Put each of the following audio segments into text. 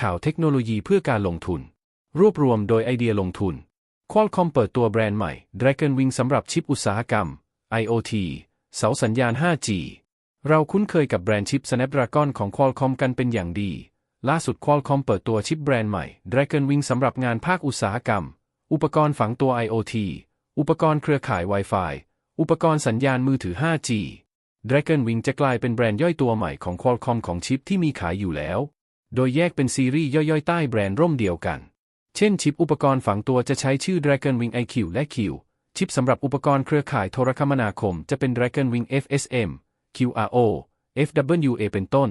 ข่าวเทคโนโลยีเพื่อการลงทุน รวบรวมโดยไอเดียลงทุน Qualcomm เปิดตัวแบรนด์ใหม่ Dragon Wing สำหรับชิปอุตสาหกรรม IoT เสาสัญญาณ 5G เราคุ้นเคยกับแบรนด์ชิป Snapdragon ของ Qualcomm กันเป็นอย่างดี ล่าสุด Qualcomm เปิดตัวชิปแบรนด์ใหม่ Dragon Wing สำหรับงานภาคอุตสาหกรรม อุปกรณ์ฝังตัว IoT อุปกรณ์เครือข่าย Wi-Fi อุปกรณ์สัญญาณมือถือ 5G Dragon Wing จะกลายเป็นแบรนด์ย่อยตัวใหม่ของ Qualcomm ของชิปที่มีขายอยู่แล้ว โดยแยกเป็นซีรีส์ย่อยๆ ใต้แบรนด์ร่มเดียวกัน เช่นชิปอุปกรณ์ฝังตัวจะใช้ชื่อ Dragon Wing IQ และ Q ชิปสำหรับอุปกรณ์เครือข่ายโทรคมนาคมจะเป็น Dragon Wing FSM QRO FWA เป็นต้น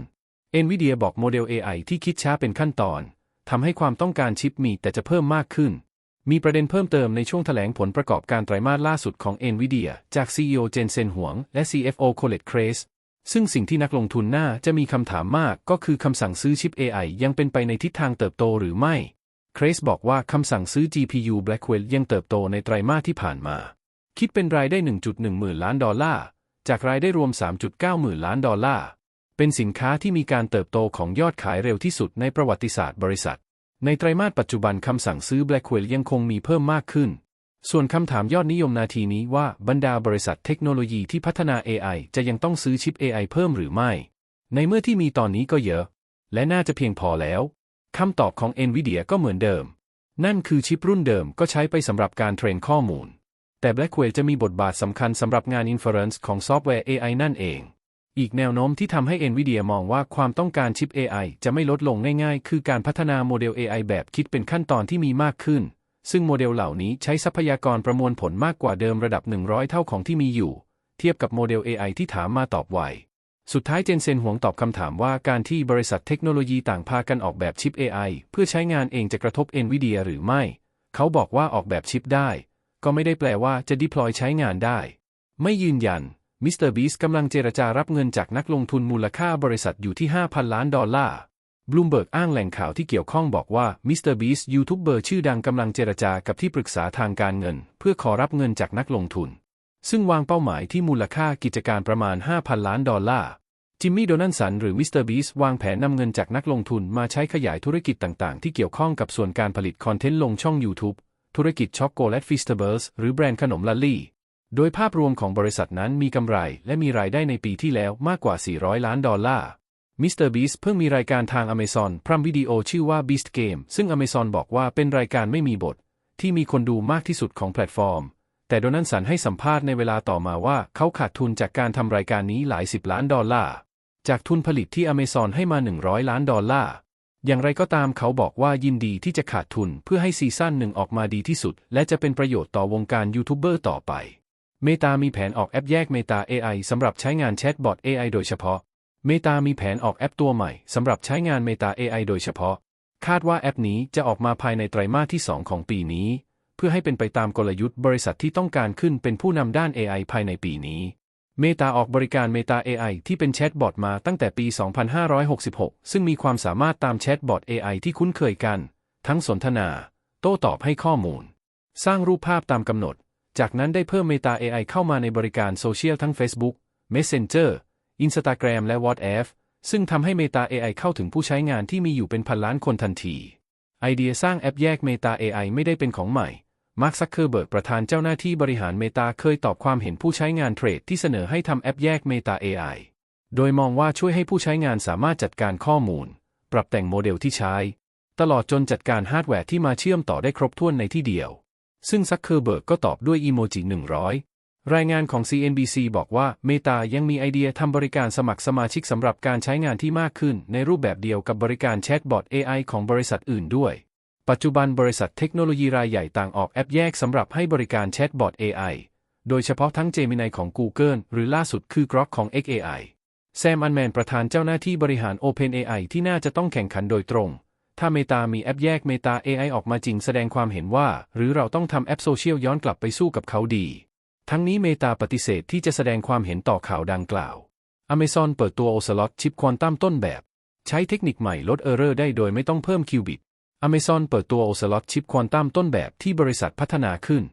NVIDIA บอกโมเดล AI ที่คิดช้าเป็นขั้นตอน ทำให้ความต้องการชิปมีแต่จะเพิ่มมากขึ้น มีประเด็นเพิ่มเติมในช่วงแถลงผลประกอบการไตรมาสล่าสุดของ NVIDIA จาก CEO เจนเซนหวงและ CFO Colette Kress ซึ่งสิ่งที่นักลงทุนน่าจะมีคำถามมากก็คือคำสั่งซื้อชิป AI ยังเป็นไปในทิศทางเติบโตหรือไม่ เครสบอกว่าคำสั่งซื้อ GPU Blackwell ยังเติบโตในไตรมาสที่ผ่านมา คิดเป็นรายได้ 1.1 หมื่นล้านดอลลาร์ จากรายได้รวม 3.9 หมื่นล้านดอลลาร์ เป็นสินค้าที่มีการเติบโตของยอดขายเร็วที่สุดในประวัติศาสตร์บริษัท ในไตรมาสปัจจุบันคำสั่งซื้อ Blackwell ยังคงมีเพิ่มมากขึ้น ส่วนคำถามยอดนิยมนาทีนี้ว่าบรรดาบริษัทเทคโนโลยีที่พัฒนา AI จะยังต้องซื้อชิป AI เพิ่มหรือไม่ ในเมื่อที่มีตอนนี้ก็เยอะ และน่าจะเพียงพอแล้ว คำตอบของ NVIDIA ก็เหมือนเดิม นั่นคือชิปรุ่นเดิมก็ใช้ไปสำหรับการเทรนข้อมูล แต่ Blackwell จะมีบทบาทสำคัญสำหรับงาน Inference ของซอฟต์แวร์ AI นั่นเอง อีกแนวโน้มที่ทำให้ NVIDIA มองว่าความต้องการชิป AI จะไม่ลดลงง่าย ๆ คือการพัฒนาโมเดล AI แบบคิดเป็นขั้นตอนที่มีมากขึ้น ซึ่งโมเดลเหล่านี้ใช้ทรัพยากรประมวลผลมากกว่าเดิมระดับ 100 เท่าของที่มีอยู่ เทียบกับโมเดล AI ที่ถามมาตอบไว สุดท้ายเจนเซนหวงตอบคำถามว่าการที่บริษัทเทคโนโลยีต่างพากันออกแบบชิป AI เพื่อใช้งานเองจะกระทบ NVIDIA หรือไม่ เขาบอกว่าออกแบบชิปได้ ก็ไม่ได้แปลว่าจะ deploy ใช้งานได้ ไม่ยืนยันมิสเตอร์บีสกำลังเจรจารับเงินจากนักลงทุนมูลค่าบริษัทอยู่ที่ 5,000 ล้านดอลลาร์ บลูมเบิร์กอ้างแหล่งข่าวที่เกี่ยวข้องบอกว่ามิสเตอร์บีสยูทูบเบอร์ชื่อดังกำลังเจรจากับที่ปรึกษาทางการเงิน เพื่อขอรับเงินจากนักลงทุน ซึ่งวางเป้าหมายที่มูลค่ากิจการประมาณ 5,000 ล้านดอลลาร์จิมมี่โดนัลสันหรือมิสเตอร์บีสวางแผนนำเงินจากนักลงทุนมาใช้ขยายธุรกิจต่างๆ ที่เกี่ยวข้องกับส่วนการผลิตคอนเทนต์ลงช่อง YouTube ธุรกิจช็อกโกแลตฟิสเตอร์เบิร์สหรือแบรนด์ขนมลัลลี่ โดยภาพรวมของบริษัทนั้นมีกำไรและมีรายได้ในปีที่แล้วมากกว่า 400 ล้านดอลลาร์ มิสเตอร์บีสเพิ่งมีรายการทาง Amazon พรัมวิดีโอชื่อว่า Beast Game ซึ่ง Amazon บอกว่าเป็นรายการไม่มีบท ที่มีคนดูมากที่สุดของแพลตฟอร์ม แต่โดนัลสันให้สัมภาษณ์ในเวลาต่อมาว่าเขาขาดทุนจากการทำรายการนี้หลายสิบล้านดอลลาร์ จากทุนผลิตที่ Amazon ให้มา 100 ล้านดอลลาร์ อย่างไรก็ตามเขาบอกว่ายินดีที่จะขาดทุนเพื่อให้ซีซั่นหนึ่งออกมาดีที่สุด และจะเป็นประโยชน์ต่อวงการยูทูบเบอร์ต่อไปเมตามีแผนออกแอปแยก Meta AI สำหรับใช้งานแชทบอท AI โดยเฉพาะ เมตามีแผนออกแอปตัวใหม่สำหรับใช้งาน Meta AI โดยเฉพาะ คาดว่าแอปนี้จะออกมาภายในไตรมาสที่ 2 ของปีนี้ เพื่อให้เป็นไปตามกลยุทธ์บริษัทที่ต้องการขึ้นเป็นผู้นำด้าน AI ภายในปีนี้เมตาออกบริการ Meta AI ที่เป็นแชทบอทมาตั้งแต่ปี 2566 ซึ่งมีความสามารถตามแชทบอท AI ที่คุ้นเคยกัน ทั้งสนทนา โต้ตอบให้ข้อมูล สร้างรูปภาพตามกำหนด จากนั้นได้เพิ่ม Meta AI เข้ามาในบริการโซเชียลทั้ง Facebook Messenger Instagram และ WhatsApp ซึ่งทำให้ Meta AI เข้าถึงผู้ใช้งานที่มีอยู่เป็นพันล้านคนทันที ไอเดียสร้างแอปแยก Meta AI ไม่ได้เป็นของใหม่มาร์คซักเคอร์เบิร์กประธานเจ้าหน้าที่บริหาร Meta เคยตอบความเห็นผู้ใช้งานเทรดที่เสนอให้ทำแอปแยก Meta AI โดยมองว่าช่วยให้ผู้ใช้งานสามารถจัดการข้อมูล ปรับแต่งโมเดลที่ใช้ ตลอดจนจัดการฮาร์ดแวร์ที่มาเชื่อมต่อได้ครบถ้วนในที่เดียว ซึ่งซักเคอร์เบิร์กก็ตอบด้วยอีโมจิ100 รายงานของ CNBC บอกว่า Meta ยังมีไอเดียทำบริการสมัครสมาชิกสำหรับการใช้งานที่มากขึ้น ในรูปแบบเดียวกับบริการแชทบอท AI ของบริษัทอื่นด้วย ปัจจุบันบริษัทเทคโนโลยีรายใหญ่ต่างออกแอปแยกสำหรับให้บริการแชทบอท AI โดยเฉพาะทั้ง Gemini ของ Google หรือล่าสุดคือ Grok ของ XAI แซม อันแมนประธานเจ้าหน้าที่บริหาร OpenAI ที่น่าจะต้องแข่งขันโดยตรง ถ้า Meta มีแอปแยก Meta AI ออกมาจริงแสดงความเห็นว่า หรือเราต้องทำแอปโซเชียลย้อนกลับไปสู้กับเขาดี ทั้งนี้ Meta ปฏิเสธที่จะแสดงความเห็นต่อข่าวดังกล่าว Amazon เปิดตัว Ocelot ชิปควอนตัมต้นแบบ ใช้เทคนิคใหม่ลดเออร์เรอร์ได้โดยไม่ต้องเพิ่มคิวบิต Amazon เปิดตัว Ocelot ชิปควอนตัมต้นแบบที่บริษัทพัฒนาขึ้น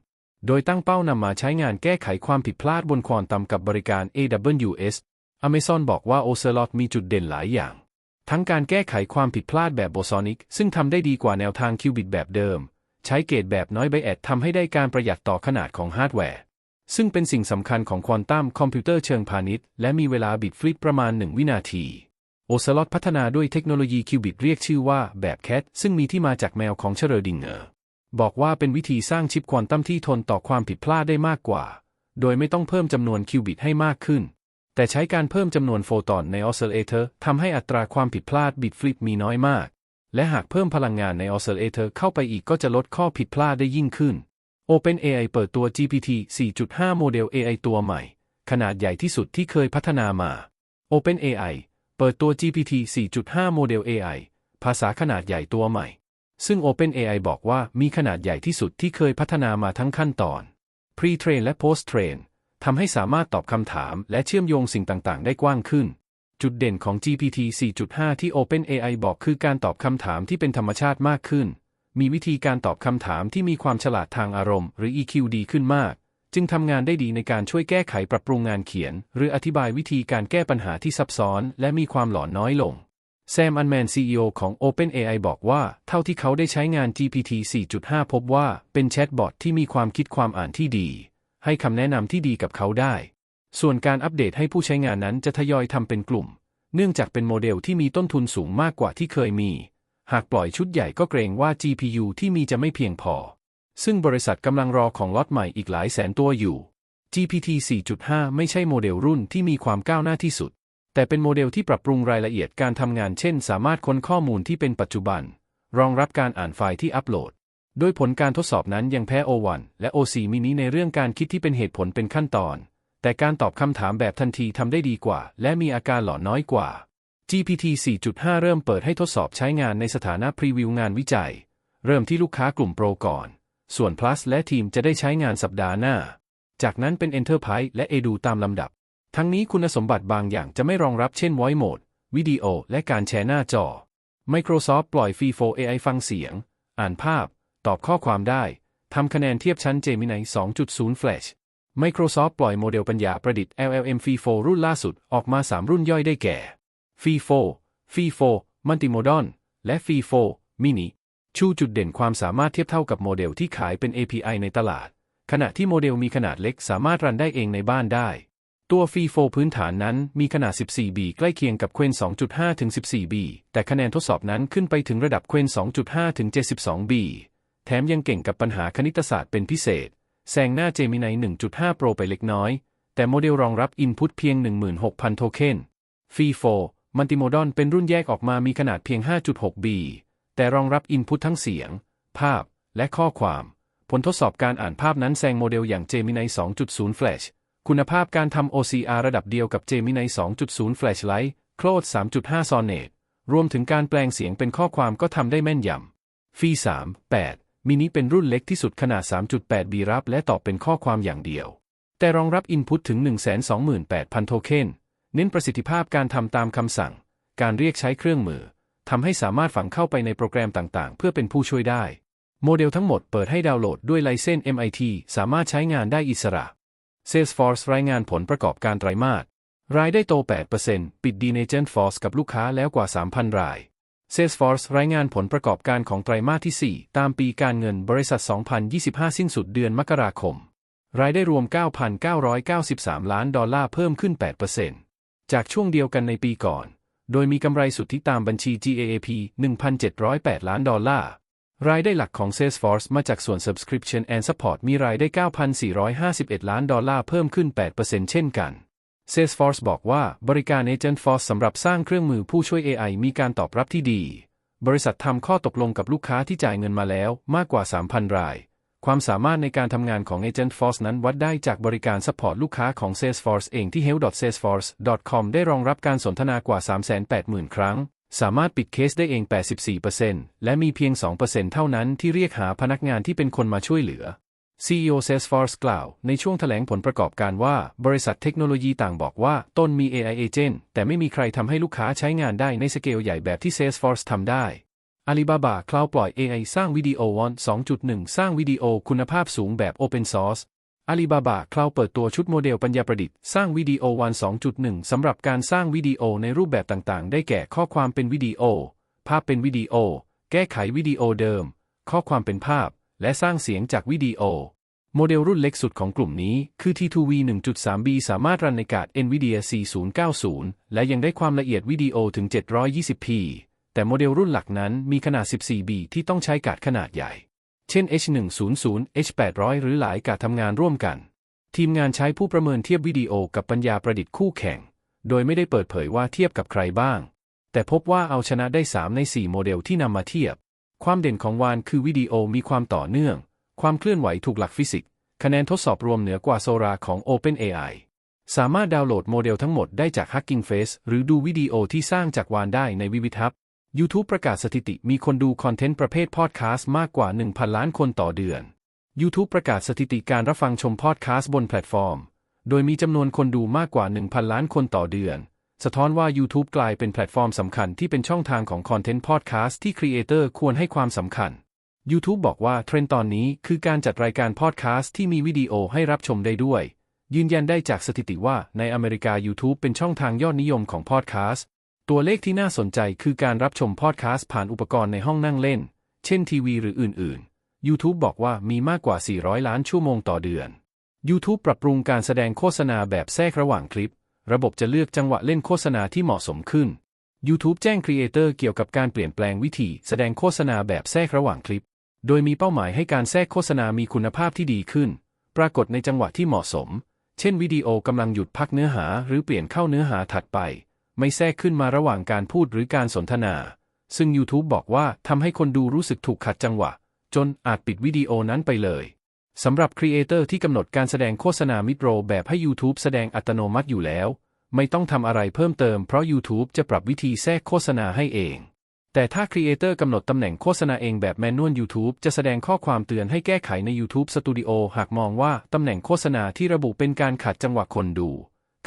โดยตั้งเป้านำมาใช้งานแก้ไขความผิดพลาดบนควอนตัมกับบริการ AWS Amazon บอกว่า Ocelot มีจุดเด่นหลายอย่าง ทั้งการแก้ไขความผิดพลาดแบบโบซอนิกซึ่งทำได้ดีกว่าแนวทางคิวบิตแบบเดิม ใช้เกตแบบน้อยไบแอดทำให้ได้การประหยัดต่อขนาดของฮาร์ดแวร์ ซึ่งเป็นสิ่งสำคัญของควอนตัมคอมพิวเตอร์เชิงพาณิชย์และมีเวลาบิตฟลิปประมาณ 1 วินาที โอซลอตพัฒนาด้วยเทคโนโลยีคิวบิตเรียกชื่อว่าแบบแคทซึ่งมีที่มาจากแมวของเชอร์ดิงเกอร์บอกว่าเป็นวิธีสร้างชิปควอนตัมที่ทนต่อความผิดพลาดได้มากกว่า โดยไม่ต้องเพิ่มจำนวนคิวบิตให้มากขึ้น แต่ใช้การเพิ่มจำนวนโฟตอนในออสซิลเลเตอร์ทำให้อัตราความผิดพลาดบิตฟลิปมีน้อยมาก และหากเพิ่มพลังงานในออสซิลเลเตอร์เข้าไปอีกก็จะลดข้อผิดพลาดได้ยิ่งขึ้น OpenAI เปิดตัว GPT 4.5 โมเดล AI ตัวใหม่ ขนาดใหญ่ที่สุดที่เคยพัฒนามา OpenAI เปิดตัว GPT 4.5 โมเดล AI ภาษาขนาดใหญ่ตัวใหม่ ซึ่ง OpenAI บอกว่ามีขนาดใหญ่ที่สุดที่เคยพัฒนามาทั้งขั้นตอน Pre-train และ Post-train ทำให้สามารถตอบคำถามและเชื่อมโยงสิ่งต่าง ๆ ได้กว้างขึ้น จุดเด่นของ GPT 4.5 ที่ OpenAI บอกคือการตอบคำถามที่เป็นธรรมชาติมากขึ้น มีวิธีการตอบคำถามที่มีความฉลาดทางอารมณ์ หรือ EQ ดีขึ้นมาก จึงทำงานได้ดีในการช่วยแก้ไขปรับปรุงงานเขียน หรืออธิบายวิธีการแก้ปัญหาที่ซับซ้อน และมีความหลอนน้อยลงแซมอันแมน CEO ของ OpenAI บอกว่า เท่าที่เขาได้ใช้งาน GPT 4.5 พบว่าเป็นแชทบอทที่มีความคิดความอ่านที่ดี ให้คำแนะนำที่ดีกับเขาได้ ส่วนการอัปเดตให้ผู้ใช้งานนั้นจะทยอยทำเป็นกลุ่ม เนื่องจากเป็นโมเดลที่มีต้นทุนสูงมากกว่าที่เคยมี หากปล่อยชุดใหญ่ก็เกรงว่า GPU ที่มีจะไม่เพียงพอ ซึ่งบริษัทกำลังรอของล็อตใหม่อีกหลายแสนตัวอยู่ GPT 4.5 ไม่ใช่โมเดลรุ่นที่มีความก้าวหน้าที่สุด แต่เป็นโมเดลที่ปรับปรุงรายละเอียดการทำงานเช่น สามารถค้นข้อมูลที่เป็นปัจจุบัน รองรับการอ่านไฟล์ที่อัปโหลด โดยผลการทดสอบนั้นยังแพ้ O1 และ O4 mini ในเรื่องการคิดที่เป็นเหตุผลเป็นขั้นตอน แต่การตอบคำถามแบบทันทีทำได้ดีกว่า และมีอาการหลอนน้อยกว่า GPT 4.5 เริ่มเปิดให้ทดสอบใช้งานในสถานะพรีวิวงานวิจัย เริ่มที่ลูกค้ากลุ่มโปรก่อน ส่วน Plus และทีมจะได้ใช้งานสัปดาห์หน้า จากนั้นเป็น Enterprise และ Edu ตามลำดับ ทั้งนี้คุณสมบัติบางอย่างจะไม่รองรับเช่น Voice Mode วิดีโอ และการแชร์หน้าจอ Microsoft ปล่อย Free for AI ฟังเสียง อ่านภาพ ตอบข้อความได้ ทำคะแนนเทียบชั้น Gemini 2.0 Flash Microsoft ปล่อยโมเดลปัญญาประดิษฐ์ LLM Free 4รุ่นล่าสุดออกมา 3 รุ่นย่อยได้แก่ Free 4 Free 4 Multimodal และ Free 4 Mini ชูจุดเด่นความสามารถเทียบเท่ากับโมเดลที่ขายเป็น API ในตลาด ขณะที่โมเดลมีขนาดเล็กสามารถรันได้เองในบ้านได้ ตัว Free 4พื้นฐานนั้นมีขนาด 14B ใกล้เคียงกับ Quen 2.5 ถึง 14B แต่คะแนนทดสอบนั้นขึ้นไปถึงระดับ Quen 2.5 ถึง 72B แถมยังเก่งกับปัญหาคณิตศาสตร์เป็นพิเศษแซงหน้า Gemini 1.5 Pro ไปเล็กน้อย แต่โมเดลรองรับ Input เพียง 16,000 โทเค็น Free 4 Multimodal เป็นรุ่นแยกออกมามีขนาดเพียง 5.6B แต่รองรับ Input ทั้งเสียง ภาพ และข้อความ ผลทดสอบการอ่านภาพนั้นแซงโมเดลอย่าง Gemini 2.0 Flash คุณภาพการทำ OCR ระดับเดียวกับ Gemini 2.0 Flashlight Claude 3.5 Sonnet รวมถึงการแปลงเสียงเป็นข้อความก็ทำได้แม่นยำ F3.8 มินิเป็นรุ่นเล็กที่สุดขนาด 3.8บีรับและตอบเป็นข้อความอย่างเดียว แต่รองรับ Input ถึง 128,000 โทเค็น เน้นประสิทธิภาพการทำตามคำสั่ง การเรียกใช้เครื่องมือทำให้สามารถฝังเข้าไปในโปรแกรมต่างๆ เพื่อเป็นผู้ช่วยได้ โมเดลทั้งหมดเปิดให้ดาวน์โหลดด้วยไลเซนส์ MIT สามารถใช้งานได้อิสระ Salesforce รายงานผลประกอบการไตรมาส รายได้โต 8%ปิดดีใน GenForce กับลูกค้าแล้วกว่า 3,000 ราย Salesforce รายงานผลประกอบการของไตรมาสที่ 4 ตามปีการเงินบริษัท 2025 สิ้นสุดเดือนมกราคม รายได้รวม 9,993 ล้านดอลลาร์เพิ่มขึ้น 8% จากช่วงเดียวกันในปีก่อน โดยมีกำไรสุทธิตามบัญชี GAAP 1,708 ล้านดอลลาร์ รายได้หลักของ Salesforce มาจากส่วน Subscription and Support มีรายได้ 9,451 ล้านดอลลาร์เพิ่มขึ้น 8%เช่นกัน Salesforce บอกว่าบริการ Agentforce สำหรับสร้างเครื่องมือผู้ช่วย AI มีการตอบรับที่ดี บริษัททำข้อตกลงกับลูกค้าที่จ่ายเงินมาแล้วมากกว่า 3,000 ราย ความสามารถในการทำงานของ Agentforce นั้นวัดได้จากบริการซัพพอร์ตลูกค้าของ Salesforce เองที่ help.salesforce.com ได้รองรับการสนทนากว่า 380,000 ครั้ง สามารถปิดเคสได้เอง 84%และมีเพียง 2%เท่านั้นที่เรียกหาพนักงานที่เป็นคนมาช่วยเหลือ CEO Salesforce กล่าว ในช่วงแถลงผลประกอบการว่า บริษัทเทคโนโลยีต่างบอกว่าต้นมี AI Agent แต่ไม่มีใครทำให้ลูกค้าใช้งานได้ในสเกลใหญ่แบบที่ Salesforce ทำได้ Alibaba Cloud ปล่อย AI สร้างวิดีโอวอน 2.1 สร้างวิดีโอคุณภาพสูงแบบ Open Source Alibaba Cloud เปิดตัวชุดโมเดลปัญญาประดิษฐ์ สร้างวิดีโอวัน2.1 สำหรับการสร้างวิดีโอในรูปแบบต่างๆ ได้แก่ข้อความเป็นวิดีโอ ภาพเป็นวิดีโอ แก้ไขวิดีโอเดิม ข้อความเป็นภาพ และสร้างเสียงจากวิดีโอ โมเดลรุ่นเล็กสุดของกลุ่มนี้คือ T2V 1.3B สามารถรันในกาด NVIDIA 4090 และยังได้ความละเอียดวิดีโอถึง 720p แต่โมเดลรุ่นหลักนั้นมีขนาด 14B ที่ต้องใช้การ์ดขนาดใหญ่ เช่น H100 H800 หรือหลายการ์ดทำงานร่วมกัน ทีมงานใช้ผู้ประเมินเทียบวิดีโอกับปัญญาประดิษฐ์คู่แข่ง โดยไม่ได้เปิดเผยว่าเทียบกับใครบ้าง แต่พบว่าเอาชนะได้ 3 ใน 4 โมเดลที่นำมาเทียบ ความเด่นของวานคือวิดีโอมีความต่อเนื่อง ความเคลื่อนไหวถูกหลักฟิสิกส์ คะแนนทดสอบรวมเหนือกว่าโซราของ OpenAI สามารถดาวน์โหลดโมเดลทั้งหมดได้จาก Hugging Face หรือดูวิดีโอที่สร้างจากวานได้ในวิวิทับ YouTube ประกาศสถิติมีคนดูคอนเทนต์ประเภทพอดแคสต์มากกว่า 1,000 ล้านคนต่อเดือน YouTube ประกาศสถิติการรับฟังชมพอดแคสต์บนแพลตฟอร์ม โดยมีจำนวนคนดูมากกว่า 1,000 ล้านคนต่อเดือน สะท้อนว่า YouTube กลายเป็นแพลตฟอร์มสำคัญที่เป็นช่องทางของคอนเทนต์พอดแคสต์ที่ครีเอเตอร์ควรให้ความสำคัญ YouTube บอกว่าเทรนด์ตอนนี้คือการจัดรายการพอดแคสต์ที่มีวิดีโอให้รับชมได้ด้วย ยืนยันได้จากสถิติว่าในอเมริกา YouTube เป็นช่องทางยอดนิยมของพอดแคสต์ ตัวเลขที่น่าสนใจคือการรับชมพอดแคสต์ผ่านอุปกรณ์ในห้องนั่งเล่น เช่นทีวีหรืออื่น ๆ YouTube บอกว่ามีมากกว่า 400 ล้านชั่วโมงต่อเดือน YouTube ปรับปรุงการแสดงโฆษณาแบบแทรกระหว่างคลิป ระบบจะเลือกจังหวะเล่นโฆษณาที่เหมาะสมขึ้น YouTube แจ้งครีเอเตอร์เกี่ยวกับการเปลี่ยนแปลงวิธีแสดงโฆษณาแบบแทรกระหว่างคลิป โดยมีเป้าหมายให้การแทรกโฆษณามีคุณภาพที่ดีขึ้น ปรากฏในจังหวะที่เหมาะสม เช่นวิดีโอกำลังหยุดพักเนื้อหาหรือเปลี่ยนเข้าเนื้อหาถัดไป ไม่แทรกขึ้นมาระหว่างการพูดหรือการสนทนา ซึ่ง YouTube บอกว่าทำให้คนดูรู้สึกถูกขัดจังหวะ จนอาจปิดวิดีโอนั้นไปเลยสำหรับครีเอเตอร์ที่กำหนดการแสดงโฆษณามิดโรแบบให้ YouTube แสดงอัตโนมัติอยู่แล้ว ไม่ต้องทำอะไรเพิ่มเติมเพราะ YouTube จะปรับวิธีแทรกโฆษณาให้เอง แต่ถ้าครีเอเตอร์กำหนดตำแหน่งโฆษณาเองแบบแมนนวล YouTube จะแสดงข้อความเตือนให้แก้ไขใน YouTube Studio หากมองว่าตำแหน่งโฆษณาที่ระบุเป็นการขัดจังหวะคนดู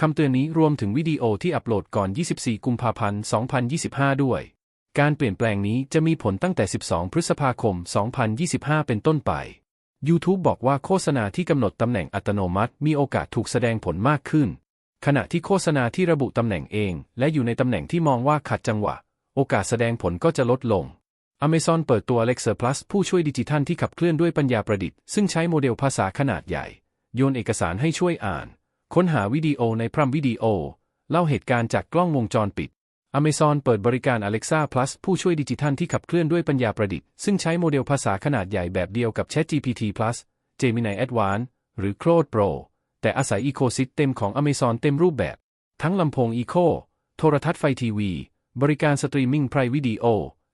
คำเตือนนี้รวมถึงวิดีโอที่อัปโหลดก่อน 24 กุมภาพันธ์ 2025 ด้วย การเปลี่ยนแปลงนี้จะมีผลตั้งแต่ 12 พฤษภาคม 2025 เป็นต้นไป YouTube บอกว่าโฆษณาที่กำหนดตำแหน่งอัตโนมัติมีโอกาสถูกแสดงผลมากขึ้น ขณะที่โฆษณาที่ระบุตำแหน่งเอง และอยู่ในตำแหน่งที่มองว่าขัดจังหวะ โอกาสแสดงผลก็จะลดลง Amazon เปิดตัว Alexa Plus ผู้ช่วยดิจิทัลที่ขับเคลื่อนด้วยปัญญาประดิษฐ์ซึ่งใช้โมเดลภาษาขนาดใหญ่ โยนเอกสารให้ช่วยอ่าน ค้นหาวิดีโอในพรัมวิดีโอ เล่าเหตุการณ์จากกล้องวงจรปิด Amazon เปิดบริการ Alexa Plus ผู้ช่วยดิจิทัลที่ขับเคลื่อนด้วยปัญญาประดิษฐ์ ซึ่งใช้โมเดลภาษาขนาดใหญ่แบบเดียวกับ ChatGPT Plus Gemini Advanced หรือ Claude Pro แต่อาศัยอีโคซิสเต็มของ Amazon เต็มรูปแบบ ทั้งลำโพง Echo โทรทัศน์ไฟทีวี บริการสตรีมมิ่งไพรวิดีโอ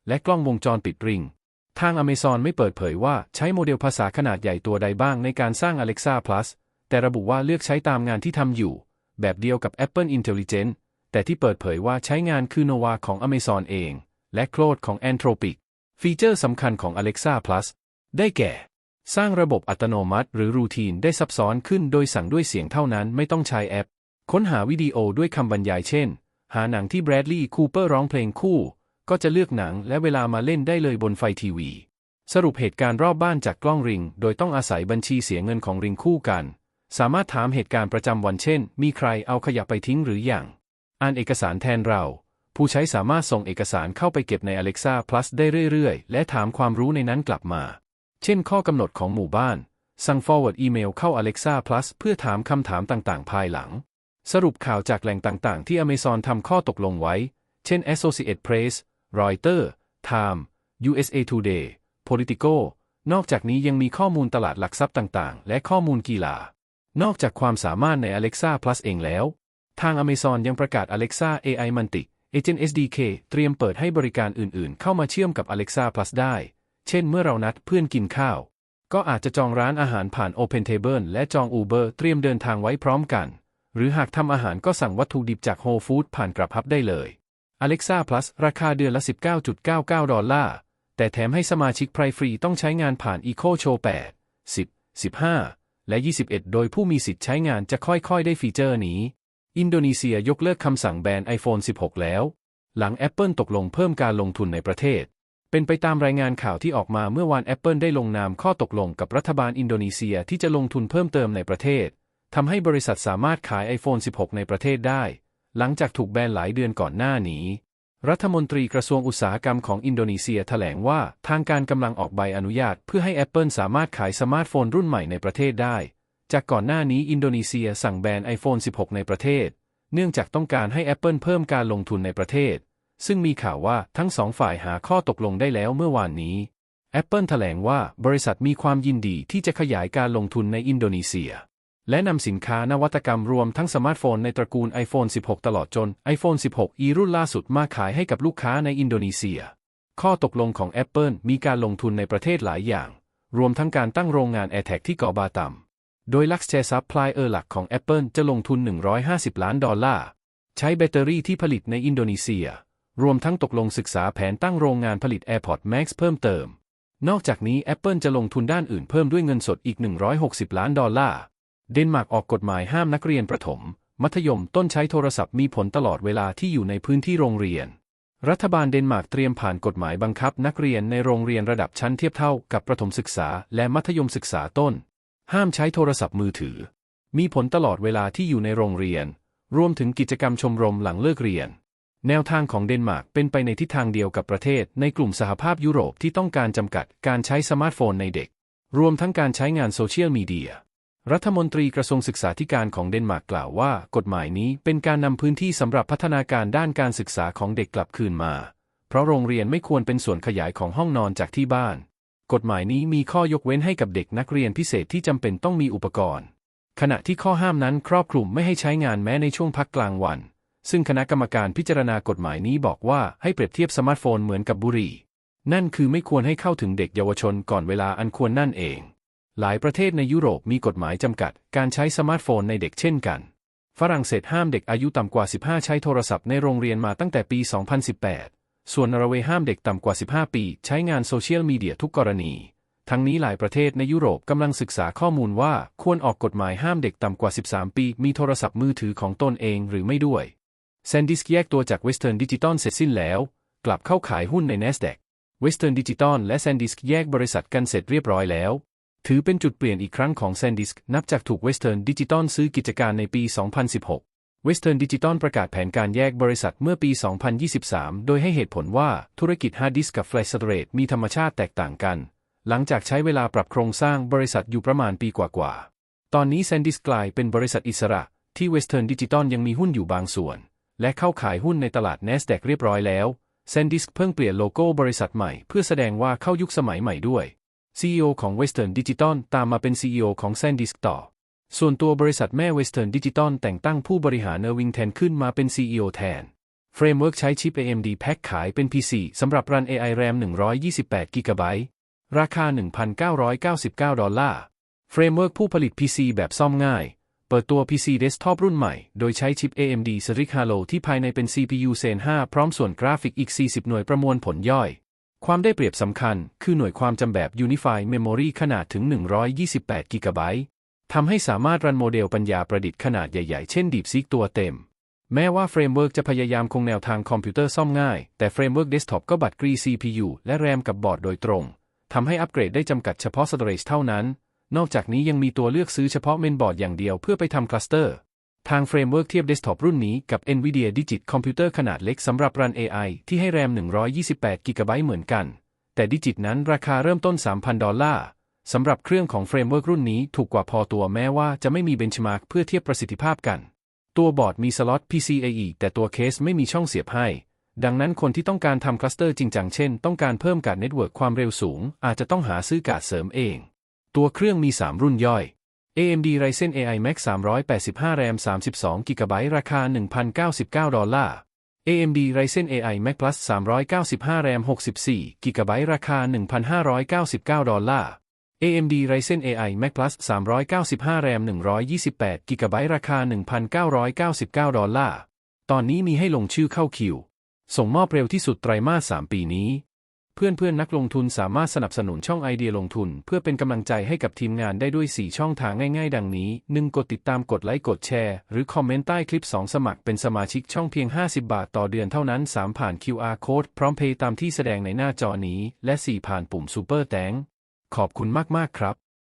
และกล้องวงจรปิดริง ทาง Amazon ไม่เปิดเผยว่าใช้โมเดลภาษาขนาดใหญ่ตัวใดบ้างในการสร้าง Alexa Plus แต่ระบุว่าเลือกใช้ตามงานที่ทำอยู่ แบบเดียวกับ Apple Intelligence แต่ที่เปิดเผยว่าใช้งานคือ Nova ของ Amazon เอง และ Claude ของ Anthropic ฟีเจอร์สำคัญของ Alexa Plus ได้แก่ สร้างระบบอัตโนมัติ หรือรูทีนได้ซับซ้อนขึ้นโดยสั่งด้วยเสียงเท่านั้นไม่ต้องใช้แอป ค้นหาวิดีโอด้วยคำบรรยายเช่น หาหนังที่แบรดลีย์คูเปอร์ร้องเพลงคู่ ก็จะเลือกหนังและเวลามาเล่นได้เลยบนไฟทีวี สรุปเหตุการณ์รอบบ้านจากกล้องริง โดยต้องอาศัยบัญชีเสียเงินของริงคู่กัน สามารถถามเหตุการณ์ประจำวันเช่น มีใครเอาขยะไปทิ้งหรืออยังอ่านเอกสารแทนเรา ผู้ใช้สามารถส่งเอกสารเข้าไปเก็บใน Alexa Plus ได้เรื่อยๆ และถามความรู้ในนั้นกลับมา เช่น ข้อกำหนดของหมู่บ้าน สั่ง forward อีเมลเข้า Alexa Plus เพื่อถามคำถามต่างๆ ภายหลัง สรุปข่าวจากแหล่งต่างๆ ที่ Amazon ทำข้อตกลงไว้ เช่น Associated Press Reuters Time USA Today Politico นอกจากนี้ยังมีข้อมูลตลาดหลักทรัพย์ต่างๆ และข้อมูลกีฬา นอกจากความสามารถใน Alexa Plus เองแล้ว ทาง Amazon ยังประกาศ Alexa AI Mantic Agent SDK เตรียมเปิดให้บริการอื่นๆ เข้ามาเชื่อมกับ Alexa Plus ได้ เช่นเมื่อเรานัดเพื่อนกินข้าว ก็อาจจะจองร้านอาหารผ่าน OpenTable และจอง Uber เตรียมเดินทางไว้พร้อมกัน หรือหากทำอาหารก็สั่งวัตถุดิบจาก Whole Foods ผ่านกระพับได้เลย Alexa Plus ราคาเดือนละ 19.99 ดอลลาร์ แต่แถมให้สมาชิกไพรฟรีต้องใช้งานผ่าน Eco Show 8 10 15 และ 21 โดยผู้มีสิทธิ์ใช้งานจะค่อยๆ ได้ฟีเจอร์นี้ อินโดนีเซียยกเลิกคำสั่งแบน iPhone 16 แล้ว หลัง Apple ตกลงเพิ่มการลงทุนในประเทศ เป็นไปตามรายงานข่าวที่ออกมาเมื่อวาน Apple ได้ลงนามข้อตกลงกับรัฐบาลอินโดนีเซียที่จะลงทุนเพิ่มเติมในประเทศทำให้บริษัทสามารถขาย iPhone 16 ในประเทศได้ หลังจากถูกแบนหลายเดือนก่อนหน้านี้ รัฐมนตรีกระทรวงอุตสาหกรรมของอินโดนีเซียแถลงว่าทางการกำลังออกใบอนุญาต เพื่อให้ Apple สามารถขายสมาร์ทโฟนรุ่นใหม่ในประเทศได้ จากก่อนหน้านี้อินโดนีเซียสั่งแบน iPhone 16 ในประเทศ เนื่องจากต้องการให้ Apple เพิ่มการลงทุนในประเทศ ซึ่งมีข่าวว่าทั้งสองฝ่ายหาข้อตกลงได้แล้วเมื่อวานนี้ Apple แถลงว่าบริษัทมีความยินดีที่จะขยายการลงทุนในอินโดนีเซีย และนำสินค้านวัตกรรมรวมทั้งสมาร์ทโฟนในตระกูล iPhone 16 ตลอดจน iPhone 16e รุ่นล่าสุดมาขายให้กับลูกค้าในอินโดนีเซีย ข้อตกลงของ Apple มีการลงทุนในประเทศหลายอย่าง รวมทั้งการตั้งโรงงาน AirTag ที่เกาะบาตัมโดยลักซ์แชร์ซับพลายเออร์หลักของ Apple จะลงทุน 150 ล้านดอลลาร์ ใช้แบตเตอรี่ที่ผลิตในอินโดนีเซีย รวมทั้งตกลงศึกษาแผนตั้งโรงงานผลิต AirPod Max เพิ่มเติม นอกจากนี้ Apple จะลงทุนด้านอื่นเพิ่มด้วยเงินสดอีก 160 ล้านดอลลาร์ เดนมาร์กออกกฎหมายห้ามนักเรียนประถม มัธยมต้นใช้โทรศัพท์มีผลตลอดเวลาที่อยู่ในพื้นที่โรงเรียน รัฐบาลเดนมาร์กเตรียมผ่านกฎหมายบังคับ นักเรียนในโรงเรียนระดับชั้นเทียบเท่ากับประถมศึกษา และมัธยมศึกษาต้น ห้ามใช้โทรศัพท์มือถือ มีผลตลอดเวลาที่อยู่ในโรงเรียน รวมถึงกิจกรรมชมรมหลังเลิกเรียน แนวทางของเดนมาร์กเป็นไปในทิศทางเดียวกับประเทศในกลุ่มสหภาพยุโรปที่ต้องการจำกัดการใช้สมาร์ทโฟนในเด็ก รวมทั้งการใช้งานโซเชียลมีเดีย รัฐมนตรีกระทรวงศึกษาธิการของเดนมาร์กกล่าวว่า กฎหมายนี้เป็นการนำพื้นที่สำหรับพัฒนาการด้านการศึกษาของเด็กกลับคืนมา เพราะโรงเรียนไม่ควรเป็นส่วนขยายของห้องนอนจากที่บ้าน กฎหมายนี้มีข้อยกเว้นให้กับเด็กนักเรียนพิเศษที่จำเป็นต้องมีอุปกรณ์ ขณะที่ข้อห้ามนั้นครอบคลุมไม่ให้ใช้งานแม้ในช่วงพักกลางวัน ซึ่งคณะกรรมการพิจารณากฎหมายนี้บอกว่าให้เปรียบเทียบสมาร์ทโฟนเหมือนกับบุหรี่ นั่นคือไม่ควรให้เข้าถึงเด็กเยาวชนก่อนเวลาอันควรนั่นเอง หลายประเทศในยุโรปมีกฎหมายจำกัด การใช้สมาร์ทโฟนในเด็กเช่นกัน ฝรั่งเศสห้ามเด็กอายุต่ำกว่า 15 ใช้โทรศัพท์ในโรงเรียนมาตั้งแต่ปี 2018 ส่วนนอร์เวย์ห้ามเด็กต่ำกว่า 15 ปี ใช้งานโซเชียลมีเดียทุกกรณี ทั้งนี้หลายประเทศในยุโรปกำลังศึกษาข้อมูลว่าควรออกกฎหมายห้ามเด็กต่ำกว่า 13 ปี มีโทรศัพท์มือถือของตนเองหรือไม่ด้วยแซนดิสแยกตัวจาก Western Digital เสร็จสิ้นแล้ว กลับเข้าขายหุ้นใน NASDAQ Western Digital และ SanDisk แยกบริษัทกันเสร็จเรียบร้อยแล้ว ถือเป็นจุดเปลี่ยนอีกครั้งของ SanDisk นับจากถูก Western Digital ซื้อกิจการในปี 2016 Western Digital ประกาศแผนการแยกบริษัทเมื่อปี 2023 โดยให้เหตุผลว่าธุรกิจฮาร์ดดิสกับ Flash Storage มีธรรมชาติแตกต่างกัน หลังจากใช้เวลาปรับโครงสร้างบริษัทอยู่ประมาณปีกว่าๆ ตอนนี้ SanDisk กลายเป็นบริษัทอิสระ ที่ Western Digital ยังมีหุ้นอยู่บางส่วน และเข้าขายหุ้นในตลาด NASDAQ เรียบร้อยแล้ว SanDisk เพิ่งเปลี่ยนโลโก้บริษัทใหม่เพื่อแสดงว่าเข้ายุคสมัยใหม่ด้วย CEO ของ Western Digital ตามมาเป็น CEO ของ SanDisk ต่อ ส่วนตัวบริษัทแม่ Western Digital แต่งตั้งผู้บริหารเนอร์วิงแทนขึ้นมาเป็น CEO แทน เฟรมเวิร์กใช้ชิป AMD แพ็คขายเป็น PC สำหรับรัน AI RAM 128 GB ราคา 1,999 ดอลลาร์ เฟรมเวิร์กผู้ผลิต PC แบบซ่อมง่าย เปิดตัว PC Desktop รุ่นใหม่ โดยใช้ชิป AMD Strix Halo ที่ภายในเป็น CPU Zen 5 พร้อมส่วนกราฟิกอีก 40 หน่วยประมวลผลย่อย ความได้เปรียบสำคัญคือหน่วยความจำแบบ Unify Memory ขนาดถึง 128 กิกะไบต์ทำให้สามารถรันโมเดลปัญญาประดิษฐ์ขนาดใหญ่ๆ เช่น DeepSeek ตัวเต็ม แม้ว่าเฟรมเวิร์กจะพยายามคงแนวทางคอมพิวเตอร์ซ่อมง่าย แต่เฟรมเวิร์กเดสก์ท็อปก็บัดกรี CPU และแรมกับบอร์ดโดยตรง ทำให้อัปเกรดได้จำกัดเฉพาะ storage เท่านั้น นอกจากนี้ยังมีตัวเลือกซื้อเฉพาะเมนบอร์ดอย่างเดียวเพื่อไปทำคลัสเตอร์ ทางเฟรมเวิร์กเทียบเดสก์ท็อปรุ่นนี้กับ NVIDIA Digit คอมพิวเตอร์ขนาดเล็กสำหรับรัน AI ที่ให้แรม 128กิกะไบต์เหมือนกัน แต่ดิจิตนั้นราคาเริ่มต้น 3,000 ดอลลาร์สำหรับเครื่องของเฟรมเวิร์กรุ่นนี้ถูกกว่าพอตัวแม้ว่าจะไม่มีเบนช์มาร์กเพื่อเทียบประสิทธิภาพกัน ตัวบอร์ดมีสล็อต PCIe แต่ตัวเคสไม่มีช่องเสียบให้ ดังนั้นคนที่ต้องการทำคลัสเตอร์จริงจังเช่น ต้องการเพิ่มการเน็ตเวิร์กความเร็วสูง อาจจะต้องหาซื้อการ์ดเสริมเอง ตัวเครื่องมี 3 รุ่นย่อย AMD Ryzen AI Max 385 RAM 32 GB ราคา 1,099 ดอลลาร์ AMD Ryzen AI Max Plus 395 RAM 64 GB ราคา 1,599 ดอลลาร์ AMD Ryzen AI Max Plus 395 RAM 128 GB ราคา 1,999 ดอลลาร์ ตอนนี้มีให้ลงชื่อเข้าคิว ส่งมอบเร็วที่สุดไตรมาส 3 ปีนี้ เพื่อนเพื่อนนักลงทุนสามารถสนับสนุนช่องไอเดียลงทุน เพื่อเป็นกำลังใจให้กับทีมงานได้ด้วย 4 ช่องทางง่ายๆ ดังนี้ 1. กดติดตามกดไลค์กดแชร์ หรือคอมเมนต์ใต้คลิป 2 สมัครเป็นสมาชิกช่องเพียง 50 บาทต่อเดือนเท่านั้น 3 ผ่าน QR Code พร้อมเพย์ตามที่แสดงในหน้าจอนี้ และ 4 ผ่านปุ่ม Super แตงขอบคุณมากๆครับ